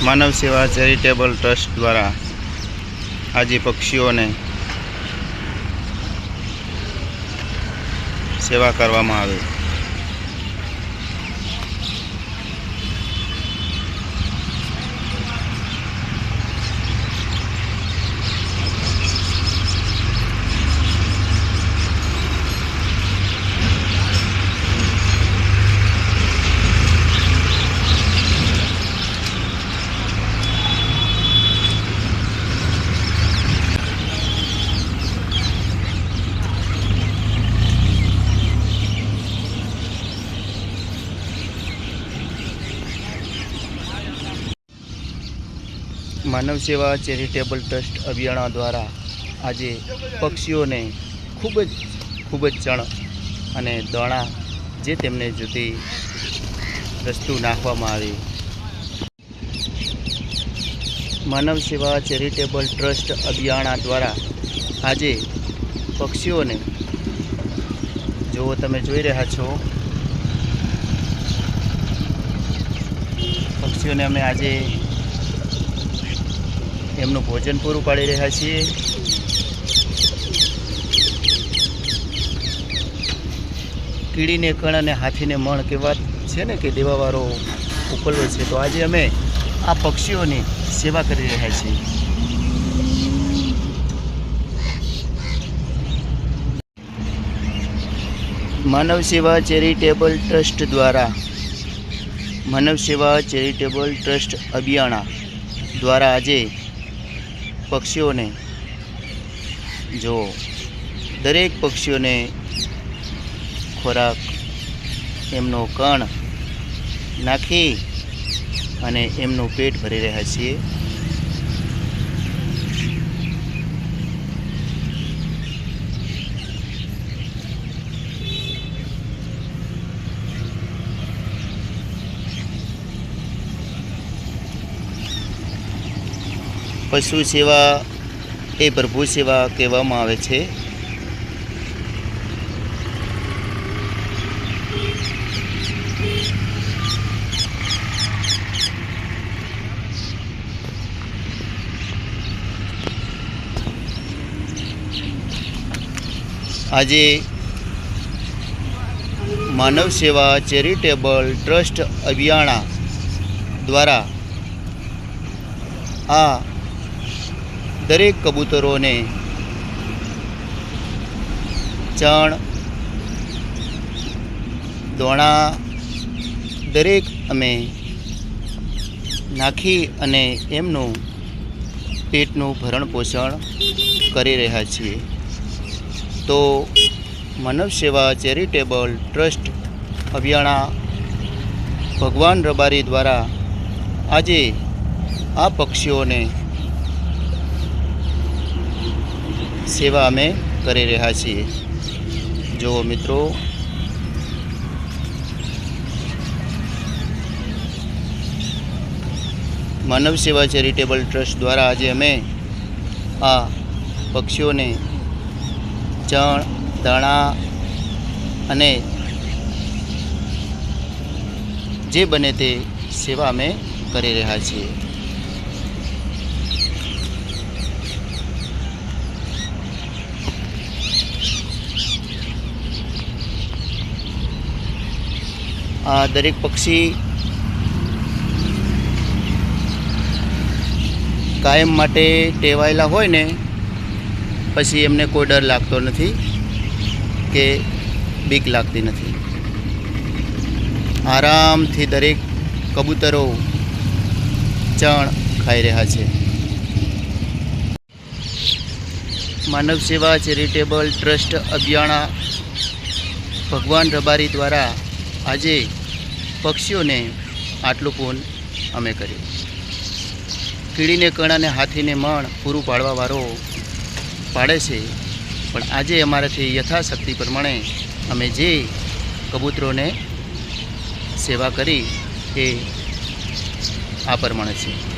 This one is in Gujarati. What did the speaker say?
માનવ સેવા ચેરિટેબલ ટ્રસ્ટ દ્વારા આજે પક્ષીઓને સેવા કરવામાં આવે. માનવ સેવા ચેરિટેબલ ટ્રસ્ટ અભિયાણા દ્વારા આજે પક્ષીઓને ખૂબ જ ખૂબ જ ચણ અને દોણા જે તેમને જુદી વસ્તુ નાખવામાં આવી. માનવ સેવા ચેરિટેબલ ટ્રસ્ટ અભિયાણા દ્વારા આજે પક્ષીઓને જો તમે જોઈ રહ્યા છો, પક્ષીઓને અમે આજે એમનું ભોજન પૂરું પાડી રહ્યા છીએ. કીડીને કણ અને હાથીને મણ કહેવાત છે ને કે દેવાવાળો ઉપલવે છે, તો આજે અમે આ પક્ષીઓની સેવા કરી રહ્યા છીએ. માનવ સેવા ચેરિટેબલ ટ્રસ્ટ દ્વારા, માનવ સેવા ચેરિટેબલ ટ્રસ્ટ અબિયાણા દ્વારા આજે પક્ષીઓને જો દરેક પક્ષીઓને ખોરાક એમનો કણ નાખી અને એમનું પેટ ભરી રહ્યા છીએ પશુ સેવા, એ પ્રભુ સેવા કહેવામાં આવે છે. આજે માનવ સેવા ચેરિટેબલ ટ્રસ્ટ અભિયાણા દ્વારા આ દરેક કબૂતરોને ચણ, દોણા, દરેક અમે નાખી અને એમનું પેટનું ભરણ પોષણ કરી રહ્યા છીએ. તો માનવ સેવા ચેરિટેબલ ટ્રસ્ટ અભિયાણા ભગવાન રબારી દ્વારા આજે આ પક્ષીઓને સેવા અમે કરી રહ્યા છીએ. જુઓ મિત્રો. માનવ સેવા ચેરિટેબલ ટ્રસ્ટ દ્વારા આજે અમે આ પક્ષીઓને ચણ દાણા અને જે બને તે સેવા અમે કરી રહ્યા છીએ. દરેક પક્ષી કાયમ માટે ટેવાયેલા હોય ને, પછી એમને કોઈ ડર લાગતો નથી કે બીક લાગતી નથી. આરામથી દરેક કબૂતરો ચણ ખાઈ રહ્યા છે. માનવ સેવા ચેરિટેબલ ટ્રસ્ટ અભિયાણા ભગવાન રબારી દ્વારા આજે પક્ષીઓને આટલું પૂન અમે કર્યું. કીડીને કણાને હાથીને મણ પૂરું પાડવાવાળો પાડે છે, પણ આજે અમારાથી યથાશક્તિ પ્રમાણે અમે જે કબૂતરોને સેવા કરી એ આ પ્રમાણે છે.